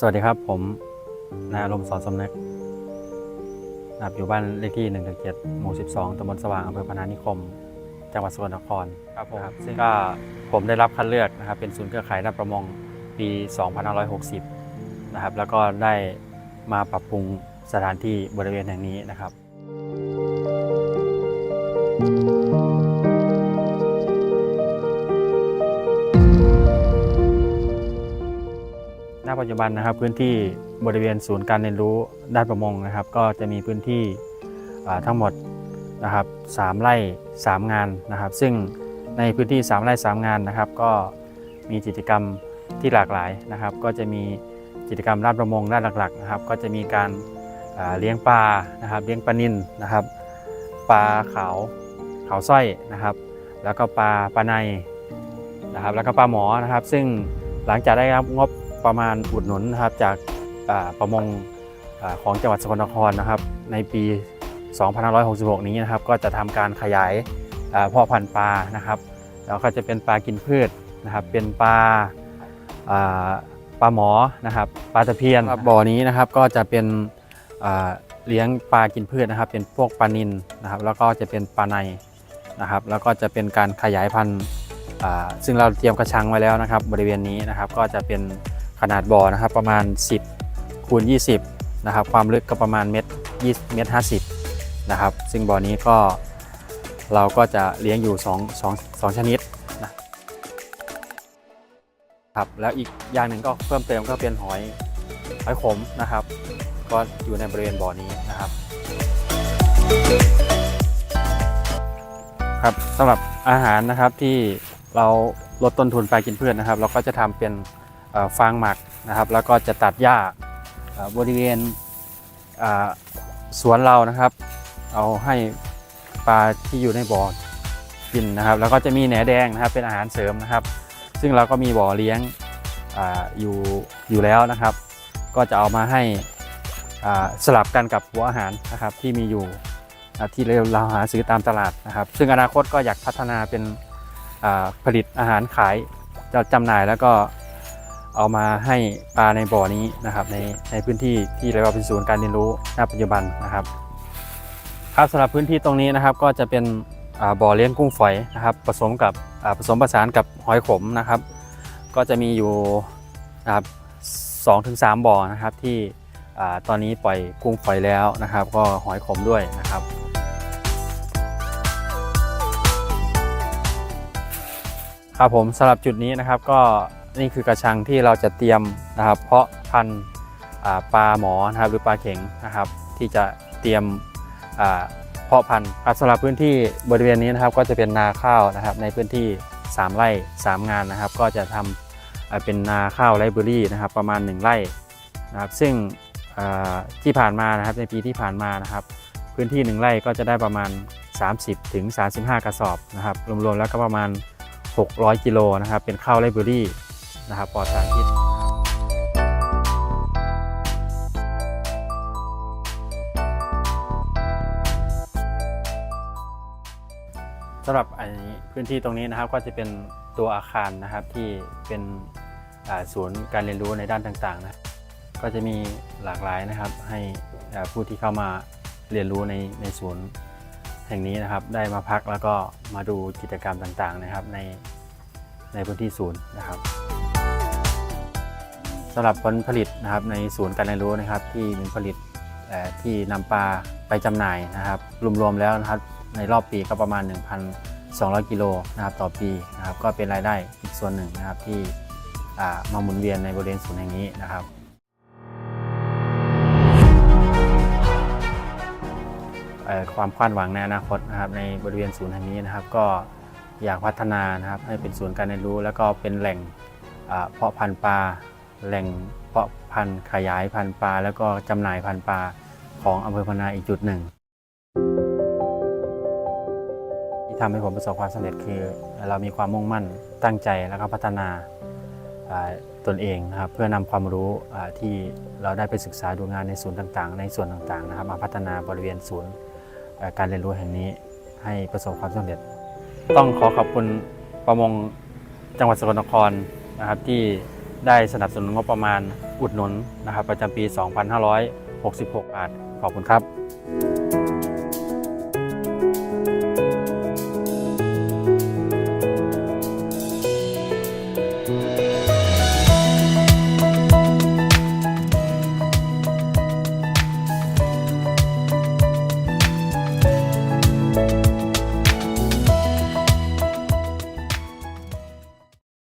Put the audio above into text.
สวัสดีครับผมนายอารมณ์สอนสมนึกนะครับอยู่บ้านเลขที่1นึหมู่ 12ตำบลสว่างอำเภอพนานิคม จังหวัดสกลนครครับผมซึ่งก็ผมได้รับคัดเลือกนะครับเป็นศูนย์เครือข่ายด้านประมงปี 2560 นะครับ แล้วก็ได้มาปรับปรุงสถานที่บริเวณแห่งนี้นะครับ ณปัจจุบันนะครับพื้นที่บริเวณศูนย์การเรียนรู้ด้านประมงนะครับ ก็จะมีพื้นที่ทั้งหมดนะครับสามไร่สามงานนะครับ ซึ่งในพื้นที่สามไร่สามงานนะครับ ก็มีกิจกรรมที่หลากหลายนะครับ ก็จะมีกิจกรรมด้านประมงด้านหลักๆนะครับ ก็จะมีการเลี้ยงปลานะครับ เลี้ยงปลานิลนะครับ ปลาขาวขาวสร้อยนะครับ แล้วก็ปลาปลาในนะครับ แล้วก็ปลาหมอนะครับ ซึ่งหลังจากได้รับงบ ประมาณอุดหนุนนะครับจากประมงอของจังหวัดสกลนครนะครับ ในปี 2566 นี้นะครับ ก็จะทำการขยายอ่าเพาะพันธุ์ปลานะครับแล้วก็จะเป็นปลากินพืชนะครับ เป็นปลาปลาหมอนะครับปลาตะเพียนบบ่อนี้นะครับก็จะเป็นเลี้ยงปลากินพืชนะครับ เป็นพวกปลานิลนะครับ แล้วก็จะเป็นปลาในนะครับ แล้วก็จะเป็นการขยายพันธุ์ซึ่งเราเตรียมกระชังไว้แล้วนะครับ บริเวณนี้นะครับก็จะเป็น ขนาดบ่อนะครับประมาณ 10คูณ20นะครับความลึกก็ประมาณเมตร20เมตร50นะครับซึ่งบ่อนี้ก็เราก็จะเลี้ยงอยู่2 2 2ชนิดนะครับแล้วอีกอย่างหนึ่งก็เพิ่มเติมก็เป็นหอยหอยขมนะครับ ก็อยู่ในบริเวณบ่อนี้นะครับ ครับสำหรับอาหารนะครับที่เราลดต้นทุนไปกินพืชนะครับ เราก็จะทำเป็น ฟางหมักนะครับ แล้วก็จะตัดหญ้าบริเวณสวนเรานะครับ เอาให้ปลาที่อยู่ในบ่อกินนะครับ แล้วก็จะมีแหนแดงนะครับเป็นอาหารเสริมนะครับ ซึ่งเราก็มีบ่อเลี้ยงออยู่อยู่แล้วนะครับ ก็จะเอามาให้สลับกันกับหัวอาหารนะครับที่มีอยู่ที่เราหาซื้อตามตลาดนะครับ ซึ่งอนาคตก็อยากพัฒนาเป็นผลิตอาหารขายจะจำหน่ายแล้วก็ เอามาให้ปลาในบ่อนี้นะครับ ในในพื้นที่ที่เรียกว่าเป็นศูนย์การเรียนรู้ณปัจจุบันนะครับ ครับสำหรับพื้นที่ตรงนี้นะครับ ก็จะเป็นบ่อเลี้ยงกุ้งฝอยนะครับ ผสมกับผสมผสานกับหอยขมนะครับ ก็จะมีอยู่นะครับสองถึงสามบ่อนะครับที่ตอนนี้ปล่อยกุ้งฝอยแล้วนะครับ ก็หอยขมด้วยนะครับครับผมสำหรับจุดนี้นะครับก็ นี่คือกระชังที่เราจะเตรียมนะครับ เพาะพันธุ์ปลาหมอนะครับหรือปลาเข็งนะครับ ที่จะเตรียมเพาะพันธุ์สำหรับพื้นที่บริเวณนี้นะครับก็จะเป็นนาข้าวนะครับ ในพื้นที่ 3 ไร่ 3 งานนะครับ ก็จะทำอ่าเป็นนาข้าวไรเบอรี่นะครับ ประมาณ 1 ไร่นะครับ ซึ่งที่ผ่านมานะครับในปีที่ผ่านมานะครับ พื้นที่ 1 ไร่ก็จะได้ประมาณ 30ถึง35 กระสอบนะครับรวมๆแล้วก็ประมาณ 600 กิโลนะครับ เป็นข้าวไรเบอรี่ นะครับปลอดสารพิษสำหรับไอ้พื้นที่ตรงนี้นะครับก็จะเป็นตัวอาคารนะครับที่เป็นศูนย์การเรียนรู้ในด้านต่างๆนะก็จะมีหลากหลายนะครับให้ผู้ที่เข้ามาเรียนรู้ในในศูนย์แห่งนี้นะครับ ได้มาพักแล้วก็มาดูกิจกรรมต่างๆนะครับในในพื้นที่ศูนย์นะครับ สำหรับผลผลิตนะครับในศูนย์การเรียนรู้นะครับ ที่มีผลิตที่นำปลาไปจำหน่ายนะครับ รวมๆแล้วนะครับในรอบปีก็ประมาณ 1,200 กิโลนะครับต่อปีนะครับก็เป็นรายได้อีกส่วนหนึ่งนะครับที่มาหมุนเวียนในบริเวณศูนย์แห่งนี้นะครับความคาดหวังในอนาคตนะครับในบริเวณศูนย์แห่งนี้นะครับ ก็อยากพัฒนานะครับให้เป็นศูนย์การเรียนรู้ แล้วก็เป็นแหล่งเพาะพันธุ์ปลา แหล่งเพาะพันธุ์ขยายพันธุ์ปลา แล้วก็จำหน่ายพันธุ์ปลาของอำเภอพนาอีกจุดหนึ่ง ที่ทำให้ผมประสบความสำเร็จคือ เรามีความมุ่งมั่นตั้งใจแล้วก็พัฒนาตนเองนะครับเพื่อนำความรู้ที่เราได้ไปศึกษาดูงานในศูนย์ต่างๆ ในส่วนต่างๆนะครับมาพัฒนาบริเวณศูนย์การเรียนรู้แห่งนี้ให้ประสบความสำเร็จ ต้องขอขอบคุณประมงจังหวัดสกลนครนะครับที่ ได้สนับสนุนงบประมาณอุดหนุนนะครับประจำปี 2566 บาท ขอบคุณครับ